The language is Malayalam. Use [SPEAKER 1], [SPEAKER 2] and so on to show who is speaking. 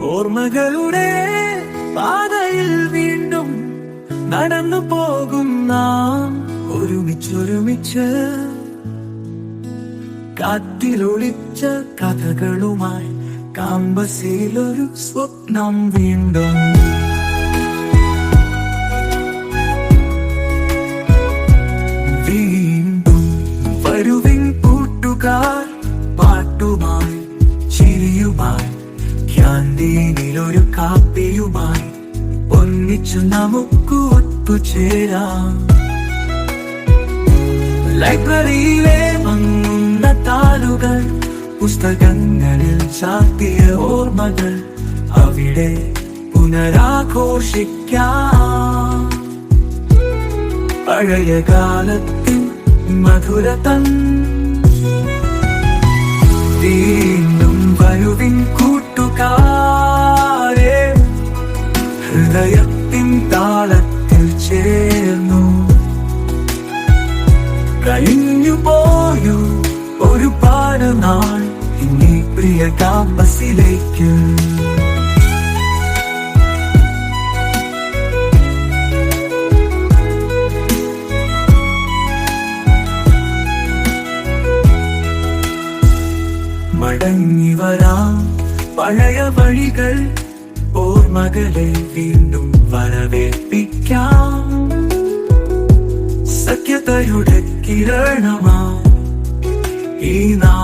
[SPEAKER 1] ഓർമ്മകളുടെ പാതയിൽ വീണ്ടും നടന്നു പോകും നാം. ഒരുമിച്ചൊരുമിച്ച് കാത്തിലൊളിച്ച കഥകളുമായി കാമ്പസിലൊരു സ്വപ്നം വീണ്ടും കൂട്ടുകാർ പാട്ടുമായി ചിരിയുമായി ക്യാന്റീനിലൊരു കാപ്പിയുമായി ഒന്നിച്ചു നമുക്ക് ഒത്തുചേരാം. ലൈബ്രറിയിലെ മങ്ങുന്ന താളുകൾ പുസ്തകങ്ങളിൽ ചാത്തിയ ഓർമ്മകൾ അവിടെ പുനരാഘോഷിക്കാം. പഴയ കാലത്തിൻ മധുരതൻ വീണ്ടും വരുവിൻ കൂട്ടുകാരെ ഹൃദയത്തിൻ താളത്തിൽ ചേർന്നു. കഴിഞ്ഞു പോയു ഒരുപാട് നാൾ ഇനി പ്രിയ കാമ്പസിലേക്ക് മടങ്ങി വരാം. പഴയ വഴികൾ ഓർമ്മകളെ വീണ്ടും വരവേൽപ്പിക്കാം. സഖ്യതയുടെ കിരണമാ. ഈ നമ്മെ